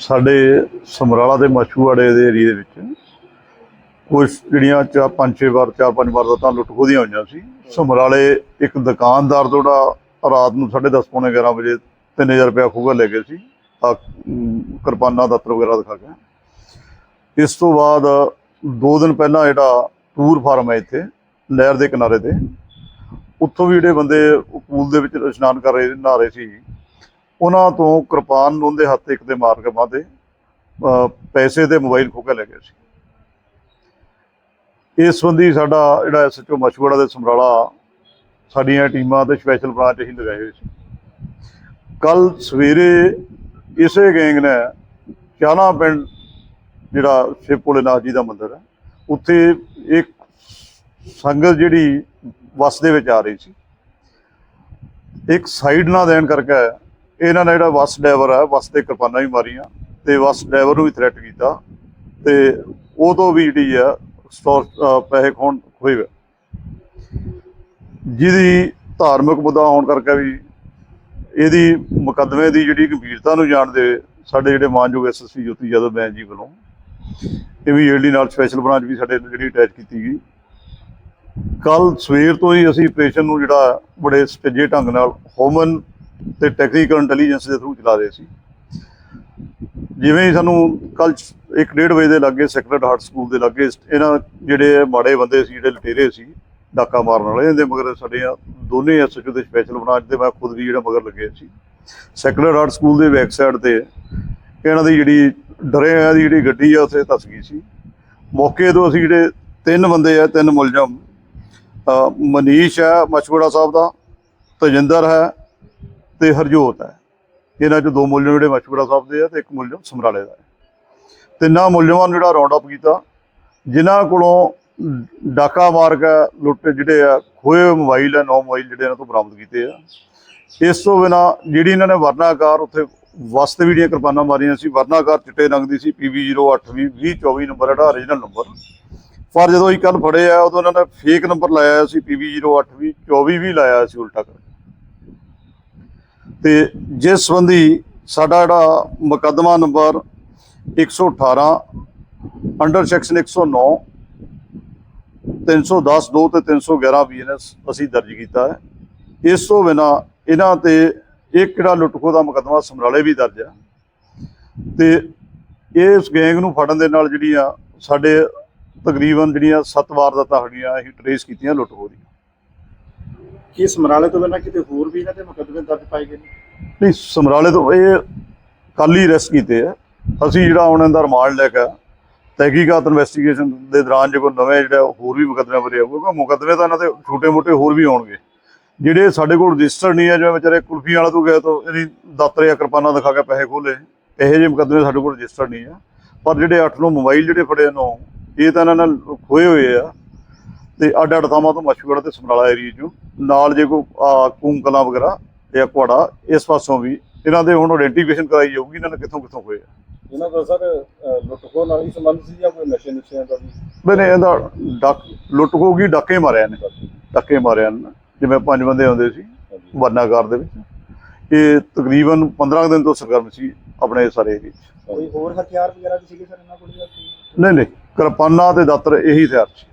ਸਾਡੇ ਸਮਰਾਲਾ ਦੇ ਮਛੂਆੜੇ ਦੇ ਏਰੀਏ ਦੇ ਵਿੱਚ ਕੁਝ ਜਿਹੜੀਆਂ ਚਾਰ ਪੰਜ ਛੇ ਵਾਰ, ਚਾਰ ਪੰਜ ਵਾਰ ਦਾ ਤਾਂ ਲੁੱਟ ਖੋਦੀਆਂ ਹੋਈਆਂ ਸੀ। ਸਮਰਾਲੇ ਇੱਕ ਦੁਕਾਨਦਾਰ ਤੋਂ ਜਿਹੜਾ ਰਾਤ ਨੂੰ 10:30 ਪੌਣੇ 11 ਵਜੇ 3000 ਰੁਪਇਆ ਖੋਗਾ ਲੈ ਗਏ ਸੀ। ਆ ਕਿਰਪਾਨਾਂ ਦਾਤਰ ਵਗੈਰਾ ਦਿਖਾ ਕੇ। ਇਸ ਤੋਂ ਬਾਅਦ ਦੋ ਦਿਨ ਪਹਿਲਾਂ ਜਿਹੜਾ ਟੂਰ ਫਾਰਮ ਹੈ ਇੱਥੇ, ਨਹਿਰ ਦੇ ਕਿਨਾਰੇ ਤੇ, ਉੱਥੋਂ ਵੀ ਜਿਹੜੇ ਬੰਦੇ ਪੂਲ ਦੇ ਵਿੱਚ ਇਸ਼ਨਾਨ ਕਰ ਰਹੇ, ਨਹਾ ਰਹੇ ਸੀ। ਉਹਨਾਂ ਤੋਂ ਕਿਰਪਾਨ ਉਹਦੇ ਹੱਥ ਇੱਕ ਤੇ ਮਾਰ ਕੇ ਬਾਦੇ ਪੈਸੇ ਤੇ ਮੋਬਾਈਲ ਖੋਹ ਕੇ ਲੈ ਗਏ ਸੀ। ਇਸ ਸੰਬੰਧੀ ਸਾਡਾ ਜਿਹੜਾ ਐਸਐਚਓ ਮਸ਼ਵੜਾ ਦੇ ਸਮਰਾਲਾ ਸਾਡੀਆਂ ਟੀਮਾਂ ਤੇ ਸਪੈਸ਼ਲ ਬ੍ਰਾਂਚ ਅਸੀਂ ਲਗਾਏ ਹੋਏ ਸੀ। ਕੱਲ ਸਵੇਰੇ ਇਸੇ ਗੈਂਗ ਨੇ ਚਾਲਾ ਪਿੰਡ, ਜਿਹੜਾ ਸ਼ਿਵ ਭੋਲੇਨਾਥ ਜੀ ਦਾ ਮੰਦਿਰ ਹੈ, ਉੱਥੇ ਇੱਕ ਸੰਗਤ ਜਿਹੜੀ ਬੱਸ ਦੇ ਵਿੱਚ ਆ ਰਹੀ ਸੀ। ਇੱਕ ਸਾਈਡ ਨਾ ਦੇਣ ਕਰਕੇ ਇਹਨਾਂ ਨੇ ਜਿਹੜਾ ਬੱਸ ਡਰਾਈਵਰ ਹੈ ਬੱਸ ਤੇ ਕਿਰਪਾਨਾਂ ਵੀ ਮਾਰੀਆਂ ਤੇ ਬੱਸ ਡਰਾਈਵਰ ਨੂੰ ਵੀ ਥ੍ਰੈਟ ਕੀਤਾ ਤੇ ਉਹ ਤੋਂ ਵੀ ਜਿਹੜੀ ਆ ਸਟੋਰ ਪੈਸੇ ਖੋਣ ਹੋਏ ਜਿਹਦੀ ਧਾਰਮਿਕ ਮੁੱਦਾ ਹੋਣ ਕਰਕੇ ਵੀ ਇਹਦੀ ਮੁਕੱਦਮੇ ਦੀ ਜਿਹੜੀ ਗੰਭੀਰਤਾ ਨੂੰ ਜਾਣਦੇ ਸਾਡੇ ਜਿਹੜੇ ਮਾਨਯੋਗ ਐਸਐਸਪੀ ਜੋਤੀ ਯਾਦਵ ਬੈਂਸ ਜੀ ਵੱਲੋਂ ਇਹ ਵੀ ਏਡੀ ਨਾਲ ਸਪੈਸ਼ਲ ਬ੍ਰਾਂਚ ਵੀ ਸਾਡੇ ਜਿਹੜੀ ਅਟੈਚ ਕੀਤੀ ਗਈ। ਕੱਲ ਸਵੇਰ ਤੋਂ ਹੀ ਅਸੀਂ ਆਪਰੇਸ਼ਨ ਨੂੰ ਜਿਹੜਾ ਬੜੇ ਸਟੇਜੇ ਢੰਗ ਨਾਲ ਹੋਮਨ ਤੇ ਟੈਕਨੀਕਲ ਇੰਟੈਲੀਜੈਂਸ ਦੇ ਥਰੂ ਚਲਾ ਰਹੇ ਸੀ। ਜਿਵੇਂ ਹੀ ਸਾਨੂੰ ਕੱਲ 1:30 ਵਜੇ ਦੇ ਲੱਗੇ ਸੈਕਰਡ ਹਾਰਟ ਸਕੂਲ ਦੇ ਲੱਗੇ ਇਹਨਾਂ ਜਿਹੜੇ ਮਾੜੇ ਬੰਦੇ ਸੀ, ਜਿਹੜੇ ਲਟੇਰੇ ਸੀ, ਡਾਕਾ ਮਾਰਨ ਵਾਲੇ ਇਹਦੇ ਮਗਰ ਸਾਡੇ ਆ ਦੋਨੇ ਐਸਐਚਓ ਦੇ ਸਪੈਸ਼ਲ ਬ੍ਰਾਂਚ ਦੇ ਮੈਂ ਖੁਦ ਵੀ ਜਿਹੜਾ ਮਗਰ ਲੱਗੇ ਸੀ। ਸੈਕਰਡ ਹਾਰਟ ਸਕੂਲ ਦੇ ਬੈਕ ਸਾਈਡ ਤੇ ਇਹਨਾਂ ਦੀ ਜਿਹੜੀ ਡਰੇ ਆ ਦੀ ਜਿਹੜੀ ਗੱਡੀ ਆ, ਉੱਥੇ ਧਸ ਗਈ ਸੀ। ਮੌਕੇ ਤੋਂ ਅਸੀਂ ਜਿਹੜੇ ਤਿੰਨ ਬੰਦੇ ਆ, ਤਿੰਨ ਮੁਲਜ਼ਮ ਮਨੀਸ਼ ਹੈ ਮਛਵੜਾ ਸਾਹਿਬ ਦਾ, ਤਜਿੰਦਰ ਹੈ ਤੇ ਹਰਜੋਤ ਹੈ। ਇਹਨਾਂ ਚੋਂ ਦੋ ਮੁਲਜ਼ਮ ਜਿਹੜੇ ਮਛਵੜਾ ਸਾਹਿਬ ਦੇ ਆ ਤੇ ਇੱਕ ਮੁਲਜ਼ਮ ਸਮਰਾਲੇ ਦਾ ਹੈ। ਤਿੰਨਾਂ ਮੁਲਜ਼ਮਾਂ ਨੂੰ ਜਿਹੜਾ ਰਾਉਂਡ ਅਪ ਕੀਤਾ, ਜਿਨ੍ਹਾਂ ਕੋਲੋਂ ਡਾਕਾ ਮਾਰਕ ਕੇ ਲੁੱਟ ਜਿਹੜੇ ਆ, ਖੋਏ ਮੋਬਾਈਲ ਆ, ਨੌ ਮੋਬਾਈਲ ਜਿਹੜੇ ਇਹਨਾਂ ਤੋਂ ਬਰਾਮਦ ਕੀਤੇ ਆ। ਇਸ ਤੋਂ ਬਿਨਾ ਜਿਹੜੀ ਇਹਨਾਂ ਨੇ ਵਰਨਾਕਾਰ ਉੱਥੇ ਵਸਤ ਵੀ ਜਿਹੜੀਆਂ ਕਿਰਪਾਨਾਂ ਮਾਰੀਆਂ ਸੀ, ਵਰਨਾਕਾਰ ਚਿੱਟੇ ਰੰਗ ਦੀ ਸੀ PB08 2024 ਨੰਬਰ ਜਿਹੜਾ ਓਰੀਜਨਲ ਨੰਬਰ। ਪਰ ਜਦੋਂ ਇਹ ਕੱਲ ਫੜੇ ਆ, ਉਦੋਂ ਇਹਨਾਂ ਨੇ ਫੇਕ ਨੰਬਰ ਲਾਇਆ ਸੀ PB08 ਵੀ 24 ਵੀ ਲਾਇਆ ਸੀ, ਉਲਟਾ ਕਰਕੇ। ਤੇ ਜਿਸ ਸੰਬੰਧੀ ਸਾਡਾ ਜਿਹੜਾ ਮੁਕੱਦਮਾ ਨੰਬਰ 118 ਅੰਡਰ ਸੈਕਸ਼ਨ 109 310 2 ਤੇ 311 ਬੀਐਨਐਸ ਅਸੀਂ ਦਰਜ ਕੀਤਾ ਹੈ। ਇਸ ਤੋਂ ਬਿਨਾ ਇਹਨਾਂ ਤੇ ਇੱਕ ਜਿਹੜਾ ਲੁੱਟਖੋ ਦਾ ਮੁਕੱਦਮਾ ਸਮਰਾਲੇ ਵੀ ਦਰਜ ਹੈ। ਤੇ ਇਸ ਗੈਂਗ ਨੂੰ ਫੜਨ ਦੇ ਨਾਲ ਜਿਹੜੀਆਂ ਸਾਡੇ ਤਕਰੀਬਨ ਜਿਹੜੀਆਂ ਸੱਤ ਵਾਰਦਾਤਾਂ ਸਾਡੀਆਂ ਅਸੀਂ ਟਰੇਸ ਕੀਤੀਆਂ ਲੁੱਟਖੋ ਦੀਆਂ। ਕੀ ਸਮਰਾਲੇ ਤੋਂ ਬਿਨਾਂ ਕਿਤੇ ਹੋਰ ਵੀ ਇਹਨਾਂ ਦੇ ਮੁਕੱਦਮੇ ਦਰਜ ਪਾਏ ਗਏ ਨੇ? ਨਹੀਂ, ਸਮਰਾਲੇ ਤੋਂ ਇਹ ਕੱਲ ਹੀ ਅਰੈਸਟ ਕੀਤੇ ਆ। ਅਸੀਂ ਜਿਹੜਾ ਉਹਨਾਂ ਦਾ ਰਿਮਾਂਡ ਲੈ ਕੇ ਤਹਿਕੀਕਾਤ ਇਨਵੈਸਟੀਗੇਸ਼ਨ ਦੇ ਦੌਰਾਨ ਜੇ ਕੋਈ ਨਵੇਂ ਜਿਹੜਾ ਹੋਰ ਵੀ ਮੁਕੱਦਮੇ ਭਰੇ ਆਊਗਾ ਮੁਕੱਦਮੇ ਤਾਂ ਇਹਨਾਂ ਦੇ ਛੋਟੇ-ਮੋਟੇ ਹੋਰ ਵੀ ਆਉਣਗੇ। ਜਿਹੜੇ ਸਾਡੇ ਕੋਲ ਰਜਿਸਟਰ ਨਹੀਂ ਹੈ ਜਿਵੇਂ ਵਿਚਾਰੇ ਕੁਲਫੀ ਵਾਲਾ ਤੋਂ ਗਏ ਤੋਂ ਇਹਦੀ ਦਾਤਰ ਜਾਂ ਕਿਰਪਾਨਾਂ ਦਿਖਾ ਕੇ ਪੈਸੇ ਖੋਲੇ ਇਹੋ ਜਿਹੇ ਮੁਕੱਦਮੇ ਸਾਡੇ ਕੋਲ ਰਜਿਸਟਰ ਨਹੀਂ ਹੈ ਪਰ ਜਿਹੜੇ 8 ਨੂੰ ਮੋਬਾਈਲ ਜਿਹੜੇ ਫੜੇ ਨੂੰ, ਇਹ ਤਾਂ ਇਹਨਾਂ ਨਾਲ ਖੋਏ ਹੋਏ ਆ। ਤੇ ਅੱਡ ਅੱਡ ਥਾਵਾਂ ਤੋਂ ਮਛੂਗੜ ਤੇ ਸਮਰਾਲਾ ਏਰੀਆ ਚੋਂ। ਨਾਲ ਜੇ ਕੋਈ ਆਹ, ਕੂਮ ਕਲਾਂ ਵਗੈਰਾ ਜਾਂ ਕੁਆੜਾ ਇਸ ਪਾਸੋਂ ਵੀ। ਇਹਨਾਂ ਦੇ ਹੁਣ ਆਇਡੈਂਟੀਫਿਕੇਸ਼ਨ ਕਰਾਈ ਜਾਊਗੀ ਇਹਨਾਂ ਨੇ ਕਿੱਥੋਂ ਕਿੱਥੋਂ ਹੋਏ ਆ। ਇਹਨਾਂ ਦਾ ਸਰ ਲੁੱਟਖੋ ਨਾਲ ਹੀ ਸੰਬੰਧ ਸੀ ਜਾਂ ਕੋਈ ਨਸ਼ੇ ਨੁਸ਼ਿਆਂ ਦਾ ਵੀ? ਮੈਨੇ ਇਹਦਾ ਡੱਕ ਲੁੱਟ ਹੋ ਗਈ ਡਾਕੇ ਮਾਰਿਆ ਨੇ ਡਾਕੇ। ਮਾਰਿਆ ਨੇ ਜਿਵੇਂ ਪੰਜ ਬੰਦੇ ਆਉਂਦੇ ਸੀ ਵਰਨਾਕਾਰ ਦੇ ਵਿੱਚ। ਇਹ ਤਕਰੀਬਨ 15 ਕੁ ਦਿਨ ਤੋਂ ਸਰਗਰਮ ਸੀ ਆਪਣੇ ਸਾਰੇ ਏਰੀਏ 'ਚ। ਕੋਈ ਹੋਰ ਹਥਿਆਰ ਵਗੈਰਾ ਵੀ ਸੀਗੇ ਸਰ ਇਹਨਾਂ ਕੋਲ ਕੀ? ਨਹੀਂ ਨਹੀਂ ਕਿਰਪਾਨਾਂ ਤੇ ਦਾਤਰ ਇਹੀ ਹਥਿਆਰ ਸੀ।